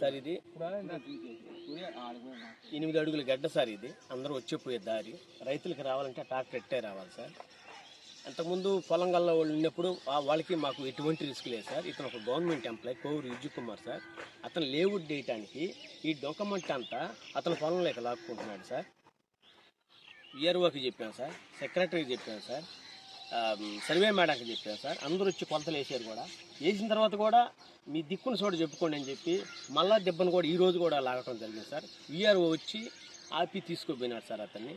Sir ఇది. ఎనిమిది అడుగుల గడ్డ సార్ ఇది. అందరూ వచ్చేపోయే దారి. రైతులకు రావాలంటే ట్రాక్టర్ ఎట్టే రావాలి సార్? అంతకుముందు పొలం గల్ల వాళ్ళు ఉన్నప్పుడు వాళ్ళకి మాకు ఎటువంటి రిస్క్ లేదు సార్. ఇతను ఒక government employee Kovuru Vijay Kumar sir. అతను లేవుడ్ చేయటానికి ఈ డొక్కమంట అంతా అతను పొలంలోకి లాక్కుంటున్నాడు సార్. ఈఆర్ఓకి చెప్పాను సార్. సెక్రటరీకి చెప్పాను సార్. సర్వే మేడంకి చెప్పాను సార్. అందరూ వచ్చి కొలతలు వేసారు కూడా. వేసిన తర్వాత కూడా మీ దిక్కున చోట చెప్పుకోండి అని చెప్పి మళ్ళా దెబ్బను కూడా ఈ రోజు కూడా లాగటం జరిగింది సార్. విఆర్ఓ వచ్చి ఆపి తీసుకుపోయినాడు సార్ అతన్ని.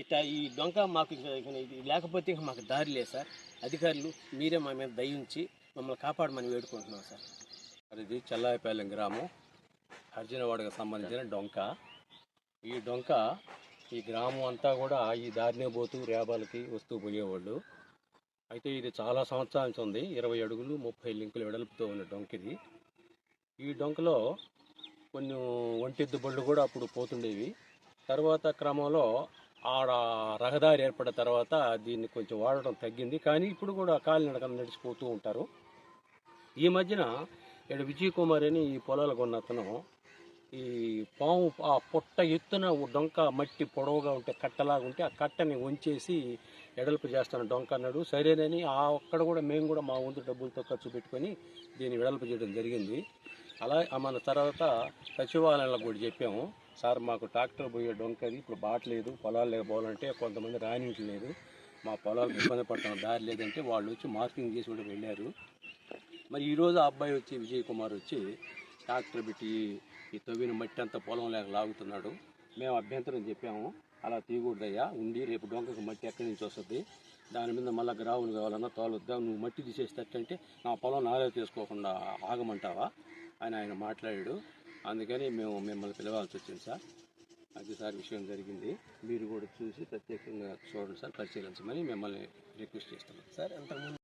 ఇట ఈ డొంక మాకు ఇది లేకపోతే ఇక మాకు దారి లేదు సార్. అధికారులు మీరే మా మీద దయించి మమ్మల్ని కాపాడమని వేడుకుంటున్నాం సార్. మరి ఇది చెల్లాయిపాలెం గ్రామం అర్జునవాడకు సంబంధించిన డొంక. ఈ డొంక ఈ గ్రామం అంతా కూడా ఈ దారినే పోతూ రేబాలకి వస్తూ పోయేవాళ్ళు. అయితే ఇది చాలా సంవత్సరాల నుంచి ఉంది. ఇరవై అడుగులు ముప్పై లింకులు వెడల్పుతో ఉన్న డొంక ఇది. ఈ డొంకలో కొన్ని ఒంటిద్దు బళ్ళు కూడా అప్పుడు పోతుండేవి. తర్వాత క్రమంలో ఆడ రహదారి ఏర్పడిన తర్వాత దీన్ని కొంచెం వాడటం తగ్గింది. కానీ ఇప్పుడు కూడా కాలినడకన నడిచిపోతూ ఉంటారు. ఈ మధ్యన ఇక్కడ విజయ్ కుమార్ అని ఈ పొలాలకు ఉన్న అతను ఈ పాము ఆ పొట్ట ఎత్తున డొంక మట్టి పొడవుగా ఉంటే కట్టలాగా ఉంటే ఆ కట్టని వంచేసి ఎడల్పు చేస్తాను డొంక అన్నాడు. సరేనని ఆ ఒక్కడ కూడా మేము కూడా మా వంతు డబ్బులతో ఖర్చు పెట్టుకొని దీన్ని వెడల్పు చేయడం జరిగింది. అలా మన తర్వాత సచివాలయంలో కూడా చెప్పాము సార్ మాకు ట్రాక్టర్ పోయే డొంకది ఇప్పుడు బాట్లేదు పొలాలు లేకపోవాలంటే కొంతమంది రానించలేదు మా పొలాలు ఇబ్బంది పడతాం దారి లేదంటే వాళ్ళు వచ్చి మార్కింగ్ చేసి కూడా వెళ్ళారు. మరి ఈరోజు ఆ అబ్బాయి వచ్చి విజయ్ కుమార్ వచ్చి ట్రాక్టర్ పెట్టి ఈ తవ్విన మట్టి అంతా పొలం లేక లాగుతున్నాడు. మేము అభ్యంతరం చెప్పాము అలా తీయకూడదయ్యా ఉండి రేపు డొంకకు మట్టి ఎక్కడి నుంచి వస్తుంది? దాని మీద మళ్ళీ గ్రావులు కావాలన్నా తోలొద్దా? నువ్వు మట్టి తీసేసేటంటే నా పొలం నారే తీసుకోకుండా ఆగమంటావా? అని ఆయన మాట్లాడాడు. అందుకని మేము మిమ్మల్ని పిలవాల్సి వచ్చింది సార్. అది సార్ విషయం జరిగింది. మీరు కూడా చూసి ప్రత్యేకంగా చూడండి సార్ పరిశీలించమని మిమ్మల్ని రిక్వెస్ట్ చేస్తున్నాం. సార్ అంతకుముందు